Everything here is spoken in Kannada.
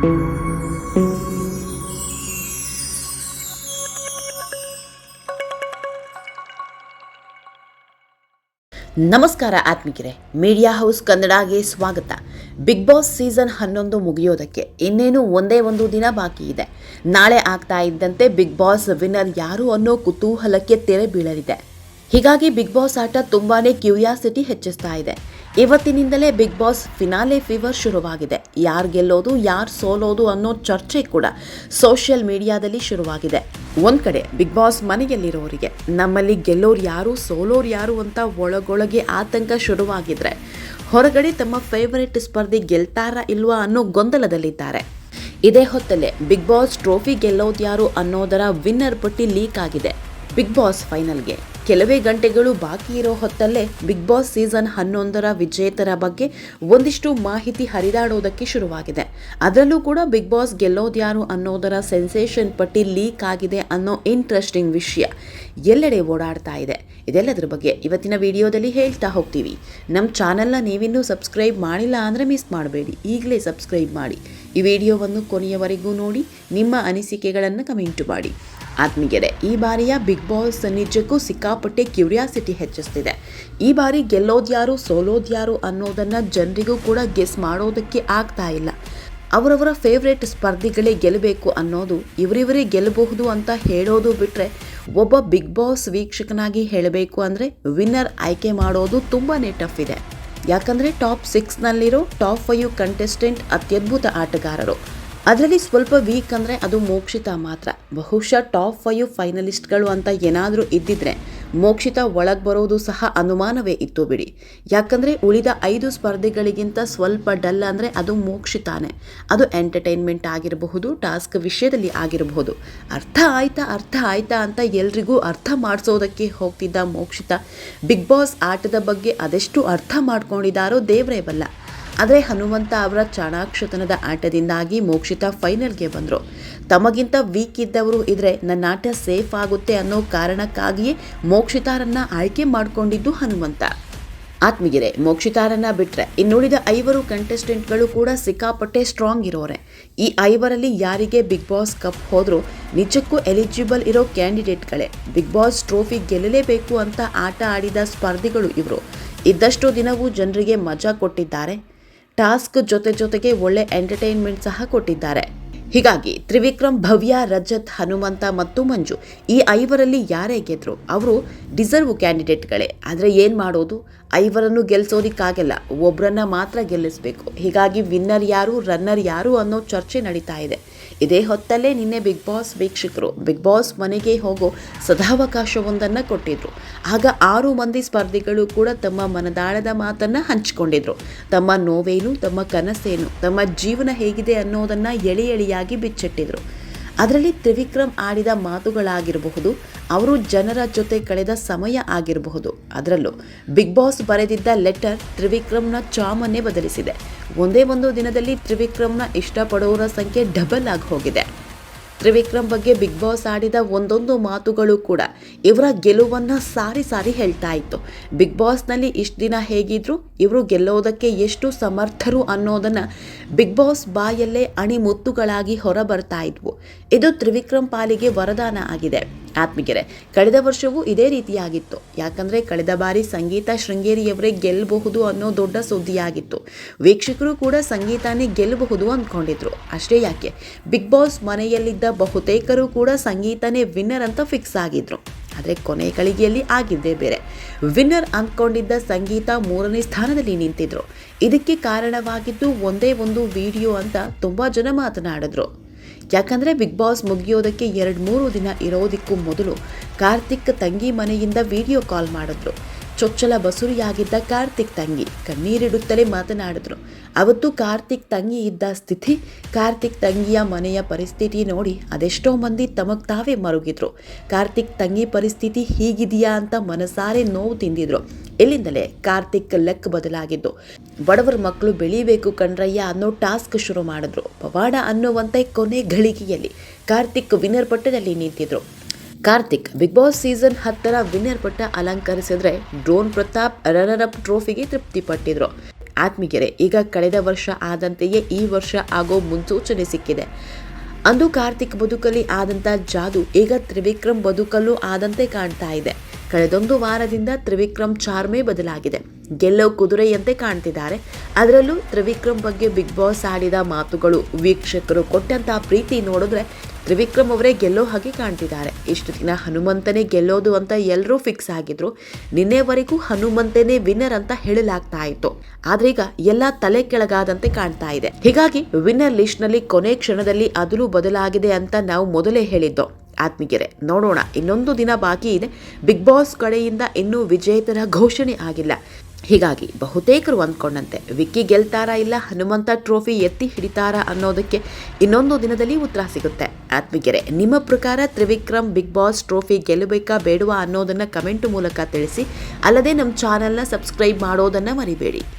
ನಮಸ್ಕಾರ ಆತ್ಮಿಕರೇ ಮೀಡಿಯಾ ಹೌಸ್ ಕನ್ನಡಗೆ ಸ್ವಾಗತ. ಬಿಗ್ ಬಾಸ್ ಸೀಸನ್ ಹನ್ನೊಂದು ಮುಗಿಯೋದಕ್ಕೆ ಇನ್ನೇನು ಒಂದೇ ಒಂದು ದಿನ ಬಾಕಿ ಇದೆ. ನಾಳೆ ಆಗ್ತಾ ಇದ್ದಂತೆ ಬಿಗ್ ಬಾಸ್ ವಿನ್ನರ್ ಯಾರು ಅನ್ನೋ ಕುತೂಹಲಕ್ಕೆ ತೆರೆ ಬೀಳಲಿದೆ. ಹೀಗಾಗಿ ಬಿಗ್ ಬಾಸ್ ಆಟ ತುಂಬಾನೇ ಕ್ಯೂರಿಯಾಸಿಟಿ ಹೆಚ್ಚಿಸ್ತಾ ಇದೆ. ಇವತ್ತಿನಿಂದಲೇ ಬಿಗ್ ಬಾಸ್ ಫಿನಾಲೆ ಫೀವರ್ ಶುರುವಾಗಿದೆ. ಯಾರು ಗೆಲ್ಲೋದು, ಯಾರು ಸೋಲೋದು ಅನ್ನೋ ಚರ್ಚೆ ಕೂಡ ಸೋಷಿಯಲ್ ಮೀಡಿಯಾದಲ್ಲಿ ಶುರುವಾಗಿದೆ. ಒಂದ್ ಕಡೆ ಬಿಗ್ ಬಾಸ್ ಮನೆಯಲ್ಲಿರೋರಿಗೆ, ನಮ್ಮಲ್ಲಿ ಗೆಲ್ಲೋರು ಯಾರು, ಸೋಲೋರು ಯಾರು ಅಂತ ಒಳಗೊಳಗೆ ಆತಂಕ ಶುರುವಾಗಿದ್ರೆ, ಹೊರಗಡೆ ತಮ್ಮ ಫೇವರೇಟ್ ಸ್ಪರ್ಧಿ ಗೆಲ್ತಾರಾ ಇಲ್ವಾ ಅನ್ನೋ ಗೊಂದಲದಲ್ಲಿದ್ದಾರೆ. ಇದೇ ಹೊತ್ತಲ್ಲೇ ಬಿಗ್ ಬಾಸ್ ಟ್ರೋಫಿ ಗೆಲ್ಲೋದು ಯಾರು ಅನ್ನೋದರ ವಿನ್ನರ್ ಪಟ್ಟಿ ಲೀಕ್ ಆಗಿದೆ. ಬಿಗ್ ಬಾಸ್ ಫೈನಲ್ಗೆ ಕೆಲವೇ ಗಂಟೆಗಳು ಬಾಕಿ ಇರೋ ಹೊತ್ತಲ್ಲೇ ಬಿಗ್ ಬಾಸ್ ಸೀಸನ್ ಹನ್ನೊಂದರ ವಿಜೇತರ ಬಗ್ಗೆ ಒಂದಿಷ್ಟು ಮಾಹಿತಿ ಹರಿದಾಡೋದಕ್ಕೆ ಶುರುವಾಗಿದೆ. ಅದರಲ್ಲೂ ಕೂಡ ಬಿಗ್ ಬಾಸ್ ಗೆಲ್ಲೋದ್ಯಾರು ಅನ್ನೋದರ ಸೆನ್ಸೇಷನ್ ಪಟ್ಟಿ ಲೀಕ್ ಆಗಿದೆ ಅನ್ನೋ ಇಂಟ್ರೆಸ್ಟಿಂಗ್ ವಿಷಯ ಎಲ್ಲೆಡೆ ಓಡಾಡ್ತಾ ಇದೆ. ಇದೆಲ್ಲದರ ಬಗ್ಗೆ ಇವತ್ತಿನ ವಿಡಿಯೋದಲ್ಲಿ ಹೇಳ್ತಾ ಹೋಗ್ತೀವಿ. ನಮ್ಮ ಚಾನೆಲ್ನ ನೀವಿನ್ನೂ ಸಬ್ಸ್ಕ್ರೈಬ್ ಮಾಡಿಲ್ಲ ಅಂದರೆ ಮಿಸ್ ಮಾಡಬೇಡಿ. ಈಗಲೇ ಸಬ್ಸ್ಕ್ರೈಬ್ ಮಾಡಿ. ಈ ವಿಡಿಯೋವನ್ನು ಕೊನೆಯವರೆಗೂ ನೋಡಿ, ನಿಮ್ಮ ಅನಿಸಿಕೆಗಳನ್ನು ಕಮೆಂಟ್ ಮಾಡಿ. ಆತ್ಮೀಯರೇ, ಈ ಬಾರಿಯ ಬಿಗ್ ಬಾಸ್ ನಿಜಕ್ಕೂ ಸಿಕ್ಕಾಪಟ್ಟೆ ಕ್ಯೂರಿಯಾಸಿಟಿ ಹೆಚ್ಚಿಸ್ತಿದೆ. ಈ ಬಾರಿ ಗೆಲ್ಲೋದ್ಯಾರು, ಸೋಲೋದ್ಯಾರು ಅನ್ನೋದನ್ನು ಜನರಿಗೂ ಕೂಡ ಗೆಸ್ ಮಾಡೋದಕ್ಕೆ ಆಗ್ತಾ ಇಲ್ಲ. ಅವರವರ ಫೇವ್ರೇಟ್ ಸ್ಪರ್ಧಿಗಳೇ ಗೆಲ್ಲಬೇಕು ಅನ್ನೋದು ಇವರಿವರೇ ಗೆಲ್ಲಬಹುದು ಅಂತ ಹೇಳೋದು ಬಿಟ್ಟರೆ ಒಬ್ಬ ಬಿಗ್ ಬಾಸ್ ವೀಕ್ಷಕನಾಗಿ ಹೇಳಬೇಕು ಅಂದರೆ ವಿನ್ನರ್ ಆಯ್ಕೆ ಮಾಡೋದು ತುಂಬಾ ಟಫ್ ಇದೆ. ಯಾಕಂದರೆ ಟಾಪ್ ಸಿಕ್ಸ್ನಲ್ಲಿರೋ ಟಾಪ್ ಫೈವ್ ಕಂಟೆಸ್ಟೆಂಟ್ ಅತ್ಯದ್ಭುತ ಆಟಗಾರರು. ಅದರಲ್ಲಿ ಸ್ವಲ್ಪ ವೀಕ್ ಅಂದರೆ ಅದು ಮೋಕ್ಷಿತ ಮಾತ್ರ. ಬಹುಶಃ ಟಾಪ್ ಫೈವ್ ಫೈನಲಿಸ್ಟ್ಗಳು ಅಂತ ಏನಾದರೂ ಇದ್ದಿದ್ರೆ ಮೋಕ್ಷಿತ ಒಳಗೆ ಬರೋದು ಸಹ ಅನುಮಾನವೇ ಇತ್ತು ಬಿಡಿ. ಯಾಕಂದರೆ ಉಳಿದ ಐದು ಸ್ಪರ್ಧೆಗಳಿಗಿಂತ ಸ್ವಲ್ಪ ಡಲ್ ಅಂದರೆ ಅದು ಮೋಕ್ಷಿತಾನೆ. ಅದು ಎಂಟರ್ಟೈನ್ಮೆಂಟ್ ಆಗಿರಬಹುದು ಟಾಸ್ಕ್ ವಿಷಯದಲ್ಲಿ ಆಗಿರಬಹುದು. ಅರ್ಥ ಆಯ್ತಾ ಅರ್ಥ ಆಯ್ತಾ ಅಂತ ಎಲ್ರಿಗೂ ಅರ್ಥ ಮಾಡಿಸೋದಕ್ಕೆ ಹೋಗ್ತಿದ್ದ ಮೋಕ್ಷಿತ. ಬಿಗ್ ಬಾಸ್ ಆಟದ ಬಗ್ಗೆ ಅದೆಷ್ಟು ಅರ್ಥ ಮಾಡ್ಕೊಂಡಿದ್ದಾರೋ ದೇವರೇ ಬಲ್ಲ. ಆದರೆ ಹನುಮಂತ ಅವರ ಚಾಣಾಕ್ಷತನದ ಆಟದಿಂದಾಗಿ ಮೋಕ್ಷಿತಾ ಫೈನಲ್ಗೆ ಬಂದರು. ತಮಗಿಂತ ವೀಕ್ ಇದ್ದವರು ಇದ್ರೆ ನನ್ನ ಆಟ ಸೇಫ್ ಆಗುತ್ತೆ ಅನ್ನೋ ಕಾರಣಕ್ಕಾಗಿಯೇ ಮೋಕ್ಷಿತಾರನ್ನ ಆಯ್ಕೆ ಮಾಡಿಕೊಂಡಿದ್ದು ಹನುಮಂತ. ಆತ್ಮಗಿರೆ ಮೋಕ್ಷಿತಾರನ್ನ ಬಿಟ್ಟರೆ ಇನ್ನುಳಿದ ಐವರು ಕಂಟೆಸ್ಟೆಂಟ್ಗಳು ಕೂಡ ಸಿಕ್ಕಾಪಟ್ಟೆ ಸ್ಟ್ರಾಂಗ್ ಇರೋರೆ. ಈ ಐವರಲ್ಲಿ ಯಾರಿಗೆ ಬಿಗ್ ಬಾಸ್ ಕಪ್ ಹೋದರೂ ನಿಜಕ್ಕೂ ಎಲಿಜಿಬಲ್ ಇರೋ ಕ್ಯಾಂಡಿಡೇಟ್ಗಳೇ. ಬಿಗ್ ಬಾಸ್ ಟ್ರೋಫಿ ಗೆಲ್ಲಲೇಬೇಕು ಅಂತ ಆಟ ಆಡಿದ ಸ್ಪರ್ಧಿಗಳು ಇವರು. ಇದ್ದಷ್ಟು ದಿನವೂ ಜನರಿಗೆ ಮಜಾ ಕೊಟ್ಟಿದ್ದಾರೆ. ಟಾಸ್ಕ್ ಜೊತೆ ಜೊತೆಗೆ ಒಳ್ಳೆ ಎಂಟರ್ಟೈನ್ಮೆಂಟ್ ಸಹ ಕೊಟ್ಟಿದ್ದಾರೆ. ಹೀಗಾಗಿ ತ್ರಿವಿಕ್ರಮ್, ಭವ್ಯ, ರಜತ್, ಹನುಮಂತ ಮತ್ತು ಮಂಜು ಈ ಐವರಲ್ಲಿ ಯಾರೇ ಗೆದ್ರು ಅವರು ಡಿಸರ್ವ್ ಕ್ಯಾಂಡಿಡೇಟ್ಗಳೇ. ಆದರೆ ಏನು ಮಾಡೋದು? ಐವರನ್ನು ಗೆಲ್ಲಿಸೋದಿಕ್ಕಾಗಲ್ಲ ಒಬ್ಬರನ್ನ ಮಾತ್ರ ಗೆಲ್ಲಿಸಬೇಕು. ಹೀಗಾಗಿ ವಿನ್ನರ್ ಯಾರು, ರನ್ನರ್ ಯಾರು ಅನ್ನೋ ಚರ್ಚೆ ನಡೀತಾ ಇದೆ. ಇದೇ ಹೊತ್ತಲ್ಲೇ ನಿನ್ನೆ ಬಿಗ್ ಬಾಸ್ ವೀಕ್ಷಕರು ಬಿಗ್ ಬಾಸ್ ಮನೆಗೆ ಹೋಗೋ ಸದಾವಕಾಶವೊಂದನ್ನು ಕೊಟ್ಟಿದ್ರು. ಆಗ ಆರು ಮಂದಿ ಸ್ಪರ್ಧಿಗಳು ಕೂಡ ತಮ್ಮ ಮನದಾಳದ ಮಾತನ್ನು ಹಂಚಿಕೊಂಡಿದ್ರು. ತಮ್ಮ ನೋವೇನು, ತಮ್ಮ ಕನಸೇನು, ತಮ್ಮ ಜೀವನ ಹೇಗಿದೆ ಅನ್ನೋದನ್ನು ಎಳೆ ಎಳೆಯಾಗಿ ಬಿಚ್ಚಿಟ್ಟಿದ್ರು. ಅದರಲ್ಲಿ ತ್ರಿವಿಕ್ರಮ್ ಆಡಿದ ಮಾತುಗಳಾಗಿರಬಹುದು, ಅವರು ಜನರ ಜೊತೆ ಕಳೆದ ಸಮಯ ಆಗಿರಬಹುದು. ಅದರಲ್ಲೂ ಬಿಗ್ ಬಾಸ್ ಬರೆದಿದ್ದ ಲೆಟರ್ ತ್ರಿವಿಕ್ರಮ್ನ ಚಾಮನ್ನೇ ಬದಲಿಸಿದೆ. ಒಂದೇ ಒಂದು ದಿನದಲ್ಲಿ ತ್ರಿವಿಕ್ರಮ್ನ ಇಷ್ಟಪಡೋರ ಸಂಖ್ಯೆ ಡಬಲ್ ಆಗಿ ಹೋಗಿದೆ. ತ್ರಿವಿಕ್ರಮ್ ಬಗ್ಗೆ ಬಿಗ್ ಬಾಸ್ ಆಡಿದ ಒಂದೊಂದು ಮಾತುಗಳು ಕೂಡ ಇವರ ಗೆಲುವನ್ನು ಸಾರಿ ಸಾರಿ ಹೇಳ್ತಾ ಇತ್ತು. ಬಿಗ್ ಬಾಸ್ನಲ್ಲಿ ಇಷ್ಟು ದಿನ ಹೇಗಿದ್ರು ಇವರು ಗೆಲ್ಲೋದಕ್ಕೆ ಎಷ್ಟು ಸಮರ್ಥರು ಅನ್ನೋದನ್ನು ಬಿಗ್ ಬಾಸ್ ಬಾಯಲ್ಲೇ ಅಣಿಮುತ್ತುಗಳಾಗಿ ಹೊರಬರ್ತಾ ಇದ್ವು. ಇದು ತ್ರಿವಿಕ್ರಮ್ ಪಾಲಿಗೆ ವರದಾನ ಆಗಿದೆ. ಆತ್ಮಿಗೆರೆ ಕಳೆದ ವರ್ಷವೂ ಇದೇ ರೀತಿಯಾಗಿತ್ತು. ಯಾಕಂದರೆ ಕಳೆದ ಬಾರಿ ಸಂಗೀತ ಶೃಂಗೇರಿಯವರೇ ಗೆಲ್ಲಬಹುದು ಅನ್ನೋ ದೊಡ್ಡ ಸುದ್ದಿಯಾಗಿತ್ತು. ವೀಕ್ಷಕರು ಕೂಡ ಸಂಗೀತನೇ ಗೆಲ್ಲಬಹುದು ಅಂದ್ಕೊಂಡಿದ್ರು. ಅಷ್ಟೇ ಯಾಕೆ, ಬಿಗ್ ಬಾಸ್ ಮನೆಯಲ್ಲಿದ್ದ ಬಹುತೇಕರು ಕೂಡ ಸಂಗೀತನೇ ವಿನ್ನರ್ ಅಂತ ಫಿಕ್ಸ್ ಆಗಿದ್ರು. ಆದರೆ ಕೊನೆ ಗಳಿಗೆಯಲ್ಲಿ ಆಗಿದ್ದೇ ಬೇರೆ. ವಿನ್ನರ್ ಅಂದ್ಕೊಂಡಿದ್ದ ಸಂಗೀತ ಮೂರನೇ ಸ್ಥಾನದಲ್ಲಿ ನಿಂತಿದ್ರು. ಇದಕ್ಕೆ ಕಾರಣವಾಗಿದ್ದು ಒಂದೇ ಒಂದು ವಿಡಿಯೋ ಅಂತ ತುಂಬ ಜನ ಮಾತನಾಡಿದ್ರು. ಯಾಕಂದರೆ ಬಿಗ್ ಬಾಸ್ ಮುಗಿಯೋದಕ್ಕೆ ಎರಡು ಮೂರು ದಿನ ಇರೋದಕ್ಕೂ ಮೊದಲು ಕಾರ್ತಿಕ್ ತಂಗಿ ಮನೆಯಿಂದ ವಿಡಿಯೋ ಕಾಲ್ ಮಾಡಿದ್ರು. ಚೊಚ್ಚಲ ಬಸುರಿಯಾಗಿದ್ದ ಕಾರ್ತಿಕ್ ತಂಗಿ ಕಣ್ಣೀರಿಡುತ್ತಲೇ ಮಾತನಾಡಿದ್ರು. ಅವತ್ತು ಕಾರ್ತಿಕ್ ತಂಗಿ ಇದ್ದ ಸ್ಥಿತಿ, ಕಾರ್ತಿಕ್ ತಂಗಿಯ ಮನೆಯ ಪರಿಸ್ಥಿತಿ ನೋಡಿ ಅದೆಷ್ಟೋ ಮಂದಿ ತಮಗ್ ತಾವೇ ಮರುಗಿದ್ರು. ಕಾರ್ತಿಕ್ ತಂಗಿ ಪರಿಸ್ಥಿತಿ ಹೀಗಿದೆಯಾ ಅಂತ ಮನಸಾರೆ ನೋವು ತಿಂದಿದ್ರು. ಇಲ್ಲಿಂದಲೇ ಕಾರ್ತಿಕ್ ಲೆಕ್ಕ ಬದಲಾಗಿದ್ದು. ಬಡವರ ಮಕ್ಕಳು ಬೆಳಿಬೇಕು ಕಣ್ರಯ್ಯ ಅನ್ನೋ ಟಾಸ್ಕ್ ಶುರು ಮಾಡಿದ್ರು. ಪವಾಡ ಅನ್ನುವಂತೆ ಕೊನೆ ಘಳಿಗೆಯಲ್ಲಿ ಕಾರ್ತಿಕ್ ವಿನರ್ ಪಟ್ಟದಲ್ಲಿ ನಿಂತಿದ್ರು. ಕಾರ್ತಿಕ್, ಬಿಗ್ ಬಾಸ್ ಸೀಸನ್ ಹತ್ತರ ವಿನ್ನರ್ ಪಟ್ಟ ಅಲಂಕರಿಸಿದ್ರೆ ಡ್ರೋನ್ ಪ್ರತಾಪ್ ರನ್ನರ್ ಅಪ್ ಟ್ರೋಫಿಗೆ ತೃಪ್ತಿ ಪಟ್ಟಿದ್ರು. ಆತ್ಮೀಗೆರೆ ಈಗ ಕಳೆದ ವರ್ಷ ಆದಂತೆಯೇ ಈ ವರ್ಷ ಆಗೋ ಮುನ್ಸೂಚನೆ ಸಿಕ್ಕಿದೆ. ಅಂದು ಕಾರ್ತಿಕ್ ಬದುಕಲ್ಲಿ ಆದಂಥ ಜಾದು, ಈಗ ತ್ರಿವಿಕ್ರಮ್ ಬದುಕಲ್ಲೂ ಆದಂತೆ ಕಾಣ್ತಾ ಇದೆ. ಕಳೆದೊಂದು ವಾರದಿಂದ ತ್ರಿವಿಕ್ರಮ್ ಚಾರ್ಮೇ ಬದಲಾಗಿದೆ. ಗೆಲ್ಲೋ ಕುದುರೆಯಂತೆ ಕಾಣ್ತಿದ್ದಾರೆ. ಅದರಲ್ಲೂ ತ್ರಿವಿಕ್ರಮ್ ಬಗ್ಗೆ ಬಿಗ್ ಬಾಸ್ ಆಡಿದ ಮಾತುಗಳು, ವೀಕ್ಷಕರು ಕೊಟ್ಟಂತಹ ಪ್ರೀತಿ ನೋಡಿದ್ರೆ ತ್ರಿವಿಕ್ರಮ್ ಅವರೇ ಗೆಲ್ಲೋ ಹಾಗೆ ಕಾಣ್ತಿದ್ದಾರೆ. ಇಷ್ಟು ದಿನ ಹನುಮಂತನೇ ಗೆಲ್ಲೋದು ಅಂತ ಎಲ್ಲರೂ ಫಿಕ್ಸ್ ಆಗಿದ್ರು. ನಿನ್ನೆವರೆಗೂ ಹನುಮಂತನೇ ವಿನ್ನರ್ ಅಂತ ಹೇಳಲಾಗ್ತಾ ಇತ್ತು. ಆದ್ರೀಗ ಎಲ್ಲ ತಲೆ ಕೆಳಗಾದಂತೆ ಕಾಣ್ತಾ ಇದೆ. ಹೀಗಾಗಿ ವಿನ್ನರ್ ಲಿಸ್ಟ್ನಲ್ಲಿ ಕೊನೆ ಕ್ಷಣದಲ್ಲಿ ಅದಲು ಬದಲಾಗಿದೆ ಅಂತ ನಾವು ಮೊದಲೇ ಹೇಳಿದ್ದು. ಆತ್ಮೀಗೆರೆ ನೋಡೋಣ. ಇನ್ನೊಂದು ದಿನ ಬಾಕಿ ಇದೆ. ಬಿಗ್ ಬಾಸ್ ಕಡೆಯಿಂದ ಇನ್ನೂ ವಿಜೇತರ ಘೋಷಣೆ ಆಗಿಲ್ಲ. ಹೀಗಾಗಿ ಬಹುತೇಕರು ಅಂದ್ಕೊಂಡಂತೆ, ವಿಕ್ಕಿ ಗೆಲ್ತಾರಾ ಇಲ್ಲ ಹನುಮಂತ ಟ್ರೋಫಿ ಎತ್ತಿ ಹಿಡಿತಾರಾ ಅನ್ನೋದಕ್ಕೆ ಇನ್ನೊಂದು ದಿನದಲ್ಲಿ ಉತ್ತರ ಸಿಗುತ್ತೆ. ಆತ್ಮೀಗೆರೆ ನಿಮ್ಮ ಪ್ರಕಾರ ತ್ರಿವಿಕ್ರಮ್ ಬಿಗ್ ಬಾಸ್ ಟ್ರೋಫಿ ಗೆಲ್ಲಬೇಕಾ ಬೇಡವಾ ಅನ್ನೋದನ್ನು ಕಮೆಂಟ್ ಮೂಲಕ ತಿಳಿಸಿ, ಅಲ್ಲದೆ ನಮ್ಮ ಚಾನೆಲ್ನ ಸಬ್ಸ್ಕ್ರೈಬ್ ಮಾಡೋದನ್ನು ಮರಿಬೇಡಿ.